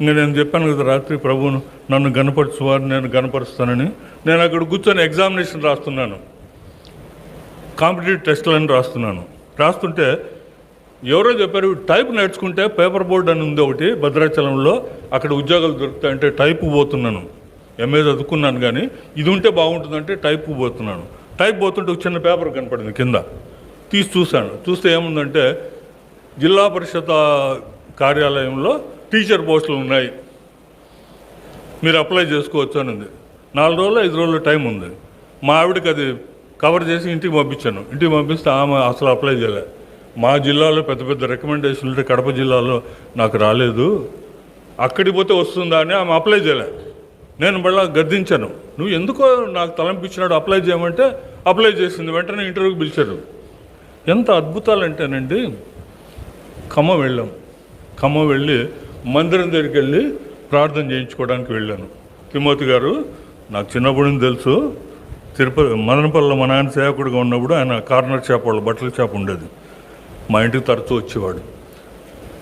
ఇంకా నేను చెప్పాను కదా రాత్రి ప్రభువును నన్ను గనపరచువారు నేను గనపరుస్తానని నేను అక్కడ కూర్చొని ఎగ్జామినేషన్ రాస్తున్నాను. కాంపిటేటివ్ టెస్ట్లను రాస్తున్నాను. రాస్తుంటే ఎవరో చెప్పారు టైప్ నేర్చుకుంటే పేపర్ బోర్డ్ అని ఉంది ఒకటి భద్రాచలంలో అక్కడ ఉద్యోగాలు దొరుకుతాయంటే టైప్ పోతున్నాను. ఎంఏ చదువుకున్నాను కానీ ఇది ఉంటే బాగుంటుందంటే టైప్ పోతున్నాను. టైప్ పోతుంటే ఒక చిన్న పేపర్ కనపడింది కింద. తీసి చూశాను. చూస్తే ఏముందంటే జిల్లా పరిషత్ కార్యాలయంలో టీచర్ పోస్టులు ఉన్నాయి. మీరు అప్లై చేసుకోవచ్చు అని ఉంది. నాలుగు రోజులు ఐదు రోజులు టైం ఉంది. మా ఆవిడకి అది కవర్ చేసి ఇంటికి పంపించాను. ఇంటికి పంపిస్తే ఆమె అసలు అప్లై చేయలే. మా జిల్లాలో పెద్ద పెద్ద రికమెండేషన్లు ఉంటే కడప జిల్లాలో నాకు రాలేదు. అక్కడికి పోతే వస్తుందా అని ఆమె అప్లై చేయలే. నేను మళ్ళీ గద్దించాను. నువ్వు ఎందుకో నాకు తలంపించినాడు అప్లై చేయమంటే అప్లై చేసింది. వెంటనే ఇంటర్వ్యూకి పిలిచారు. ఎంత అద్భుతాలు అంటేనండి ఖమ్మం వెళ్ళాం. ఖమ్మం వెళ్ళి మందిరం దగ్గరికి వెళ్ళి ప్రార్థన చేయించుకోవడానికి వెళ్ళాను. తిమోతి గారు నాకు చిన్నప్పటి నుంచి తెలుసు తిరుపతి మదనపల్లిలో మా నాన్న సేవకుడిగా ఉన్నప్పుడు ఆయన కార్నర్ షాప్ వాళ్ళు బట్టల షాప్ ఉండేది. మా ఇంటికి తరచూ వచ్చేవాడు.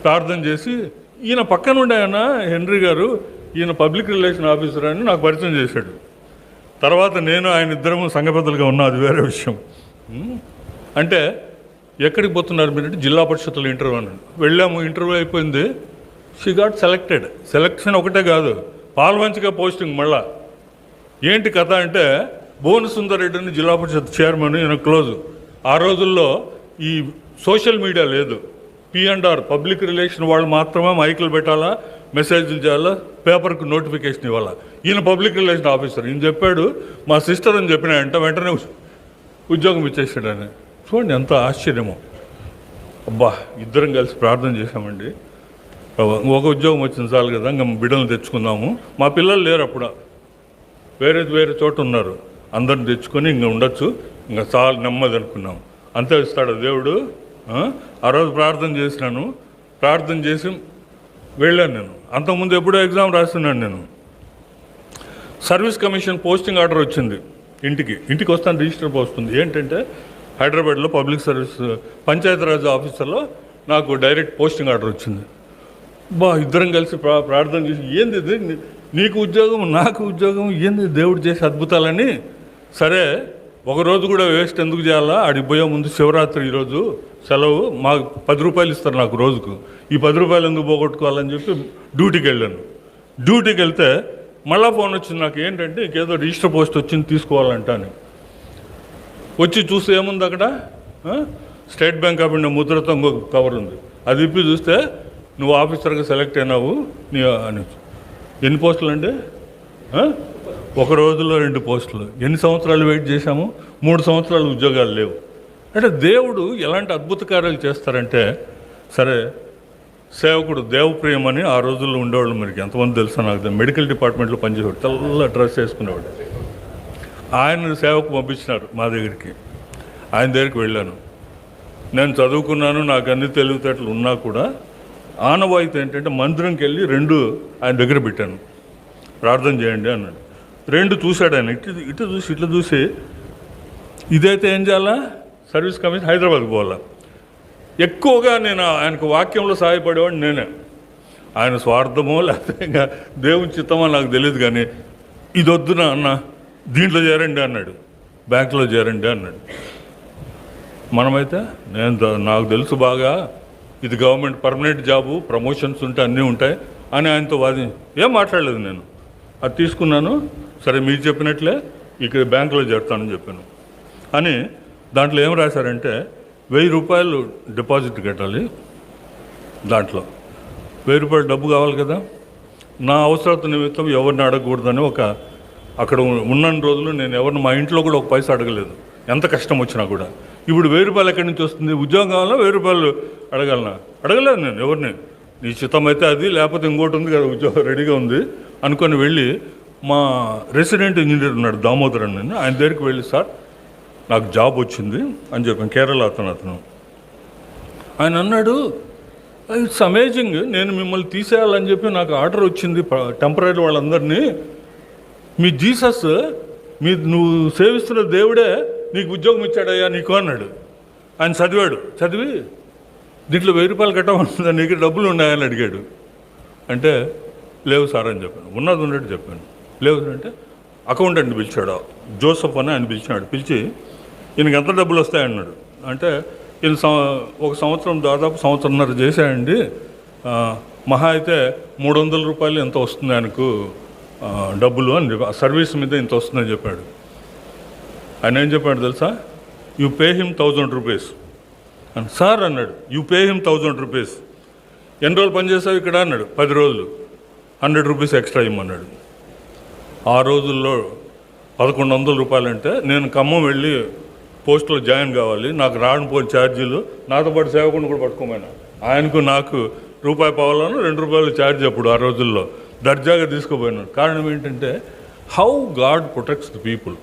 ప్రార్థన చేసి ఈయన పక్కన ఉండే ఆయన హెన్రీ గారు ఈయన పబ్లిక్ రిలేషన్ ఆఫీసర్ అని నాకు పరిచయం చేశాడు. తర్వాత నేను ఆయన ఇద్దరము సంఘపెద్దలుగా ఉన్నా అది వేరే విషయం. అంటే ఎక్కడికి పోతున్నారు మీరు జిల్లా పరిషత్లో ఇంటర్వ్యూ అన్నాడు. వెళ్ళాము ఇంటర్వ్యూ అయిపోయింది. షీ గాట్ సెలెక్టెడ్ సెలెక్షన్ ఒకటే కాదు. పాల్వంచిగా పోస్టింగ్ మళ్ళా. ఏంటి కథ అంటే భువన సుందరరెడ్డిని జిల్లా పరిషత్ చైర్మన్ ఈయన క్లోజ్. ఆ రోజుల్లో ఈ సోషల్ మీడియా లేదు. పిఎండ్ఆర్ పబ్లిక్ రిలేషన్ వాళ్ళు మాత్రమే మైకులు పెట్టాలా మెసేజ్లు చేయాలా పేపర్కి నోటిఫికేషన్ ఇవ్వాలా. ఈయన పబ్లిక్ రిలేషన్ ఆఫీసర్. ఈయన చెప్పాడు మా సిస్టర్ అని చెప్పిన వెంట వెంటనే ఉద్యోగం ఇచ్చేసాడు చూడండి ఎంత ఆశ్చర్యమో. అబ్బా ఇద్దరం కలిసి ప్రార్థన చేశామండి. ఒక ఉద్యోగం వచ్చింది చాలు కదా ఇంకా బిడ్డలు తెచ్చుకుందాము. మా పిల్లలు లేరు అప్పుడు. వేరే వేరే చోట ఉన్నారు. అందరిని తెచ్చుకొని ఇంకా ఉండొచ్చు. ఇంకా చాలు నెమ్మది అనుకున్నాం. అంతే ఇస్తాడు దేవుడు. ఆ? ఆ రోజు ప్రార్థన చేసినాను. ప్రార్థన చేసి వెళ్ళాను నేను. అంతకుముందు ఎప్పుడో ఎగ్జామ్ రాస్తున్నాను నేను. సర్వీస్ కమిషన్ పోస్టింగ్ ఆర్డర్ వచ్చింది ఇంటికి. ఇంటికి వస్తాను రిజిస్టర్ వస్తుంది ఏంటంటే హైదరాబాద్లో పబ్లిక్ సర్వీస్ పంచాయతీరాజ్ ఆఫీసర్లో నాకు డైరెక్ట్ పోస్టింగ్ ఆర్డర్ వచ్చింది. బా ఇద్దరం కలిసి ప్రా ప్రార్థన చేసి ఏంది నీకు ఉద్యోగం నాకు ఉద్యోగం ఏంది దేవుడు చేసే అద్భుతాలని సరే ఒక రోజు కూడా వేస్ట్ ఎందుకు చేయాలా? ఆడికి పోయే ముందు శివరాత్రి ఈరోజు సెలవు మాకు పది రూపాయలు ఇస్తారు నాకు రోజుకు. ఈ పది రూపాయలు ఎందుకు పోగొట్టుకోవాలని చెప్పి డ్యూటీకి వెళ్ళాను. డ్యూటీకి వెళ్తే మళ్ళా ఫోన్ వచ్చింది నాకు ఏంటంటే ఇంకేదో రిజిస్టర్ పోస్ట్ వచ్చింది తీసుకోవాలంట అని. వచ్చి చూస్తే ఏముంది అక్కడ? స్టేట్ బ్యాంక్ ఆఫ్ ఇండియా ముద్రతో కవర్ ఉంది. అది ఇప్పి చూస్తే నువ్వు ఆఫీసర్గా సెలెక్ట్ అయినావు నీ అని. ఎన్ని పోస్టులు అండి ఒక రోజులో రెండు పోస్టులు. ఎన్ని సంవత్సరాలు వెయిట్ చేశాము? మూడు సంవత్సరాలు ఉద్యోగాలు లేవు. అంటే దేవుడు ఎలాంటి అద్భుత కార్యాలు చేస్తారంటే సరే సేవకుడు దేవప్రియం అని ఆ రోజుల్లో ఉండేవాళ్ళు మీకు ఎంతమంది తెలుసా నాకు మెడికల్ డిపార్ట్మెంట్లో పనిచేసేవాడు తెల్ల డ్రెస్ వేసుకునేవాడు. ఆయన సేవకు పంపించినారు మా దగ్గరికి. ఆయన దగ్గరికి వెళ్ళాను. నేను చదువుకున్నాను నాకు అన్ని తెలివితేటలు ఉన్నా కూడా ఆనవాయితీ ఏంటంటే మందిరంకి వెళ్ళి రెండు ఆయన దగ్గర పెట్టాను. ప్రార్థన చేయండి అన్నాడు. రెండు చూశాడు ఆయన. ఇటు ఇటు చూసి ఇట్లా చూసి ఇదైతే ఏం చేయాలా? సర్వీస్ కమిషన్ హైదరాబాద్కి పోవాలా? ఎక్కువగా నేను ఆయనకు వాక్యంలో సహాయపడేవాడిని నేనే. ఆయన స్వార్థమో లేకపోతే ఇంకా దేవుని చిత్తమో నాకు తెలియదు కానీ ఇది వద్దునా అన్న? దీంట్లో చేరండి అన్నాడు. బ్యాంకులో చేరండి అన్నాడు. మనమైతే నేను నాకు తెలుసు బాగా. ఇది గవర్నమెంట్ పర్మనెంట్ జాబు ప్రమోషన్స్ ఉంటే అన్నీ ఉంటాయి అని ఆయనతో వాది ఏం మాట్లాడలేదు నేను? అది తీసుకున్నాను. సరే మీరు చెప్పినట్లే ఇక్కడ బ్యాంకులో చేరుతానని చెప్పాను. అని దాంట్లో ఏం రాశారంటే వెయ్యి రూపాయలు డిపాజిట్ కట్టాలి దాంట్లో. వెయ్యి రూపాయలు డబ్బు కావాలి కదా. నా అవసరత నిమిత్తం ఎవరిని అడగకూడదని ఒక అక్కడ ఉన్న రోజులు నేను ఎవరిని మా ఇంట్లో కూడా ఒక పైసా అడగలేదు. ఎంత కష్టం వచ్చినా కూడా. ఇప్పుడు వెయ్యి రూపాయలు ఎక్కడి నుంచి వస్తుంది? ఉద్యోగం కావాలన్నా వెయ్యి రూపాయలు అడగలనా? అడగలేదు నేను ఎవరిని? నీ చిత్తమైతే అది లేకపోతే ఇంకోటి ఉంది కదా ఉద్యోగం రెడీగా ఉంది. అనుకొని వెళ్ళి మా రెసిడెంట్ ఇంజనీర్ ఉన్నాడు దామోదర్ అని. ఆయన దగ్గరికి వెళ్ళి సార్ నాకు జాబ్ వచ్చింది అని చెప్పాను. కేరళ అతను అతను. ఆయన అన్నాడు ఇట్స్ అమేజింగ్. నేను మిమ్మల్ని తీసేయాలని చెప్పి నాకు ఆర్డర్ వచ్చింది టెంపరీ వాళ్ళందరినీ. మీ జీసస్ మీ నువ్వు సేవిస్తున్న దేవుడే నీకు ఉద్యోగం ఇచ్చాడయ్యా నీకు అన్నాడు. ఆయన చదివాడు. చదివి దీంట్లో వెయ్యి రూపాయలు కట్టమన్నా నీకు డబ్బులు ఉన్నాయని అడిగాడు. అంటే లేవు సార్ అని చెప్పాను. ఉన్నది ఉన్నట్టు చెప్పాను. లేవు సార్ అంటే అకౌంటెంట్ పిలిచాడు. జోసఫ్ అని ఆయన పిలిచినాడు. పిలిచి ఈయనకి ఎంత డబ్బులు వస్తాయన్నాడు అంటే ఈయన సం- ఒక సంవత్సరం దాదాపు సంవత్సరంన్నర చేశాయండి మహా అయితే మూడు వందల రూపాయలు ఎంత వస్తుంది ఆయనకు? డబ్బులు అని చెప్పి సర్వీస్ మీద ఇంత వస్తుందని చెప్పాడు. ఆయన ఏం చెప్పాడు తెలుసా? You pay him thousand rupees అని సార్ అన్నాడు. You pay him thousand rupees ఎన్ని రోజులు పనిచేసావు ఇక్కడ? అన్నాడు. పది రోజులు. హండ్రెడ్ రూపీస్ ఎక్స్ట్రా ఇమ్మన్నాడు. ఆ రోజుల్లో పదకొండు వందల రూపాయలు అంటే నేను ఖమ్మం వెళ్ళి పోస్టులో జాయిన్ కావాలి. నాకు రాని పోని ఛార్జీలు. నాతో పాటు సేవకుని కూడా పట్టుకోమైనా. ఆయనకు నాకు రూపాయి పావాలను రెండు రూపాయలు ఛార్జ్ అప్పుడు ఆ రోజుల్లో. దర్జాగా తీసుకుపోయినాడు. కారణం ఏంటంటే how God protects the people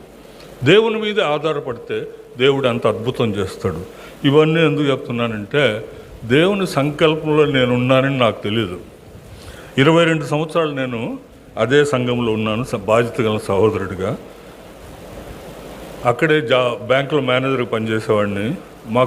దేవుని మీద ఆధారపడితే దేవుడు అంత అద్భుతం చేస్తాడు. ఇవన్నీ ఎందుకు చెప్తున్నానంటే దేవుని సంకల్పంలో నేను ఉన్నానని నాకు తెలియదు ఇరవై రెండు సంవత్సరాలు నేను అదే సంఘంలో ఉన్నాను బాధ్యత గల సహోదరుడిగా. అక్కడే జా బ్యాంకులో మేనేజర్గా పనిచేసేవాడిని.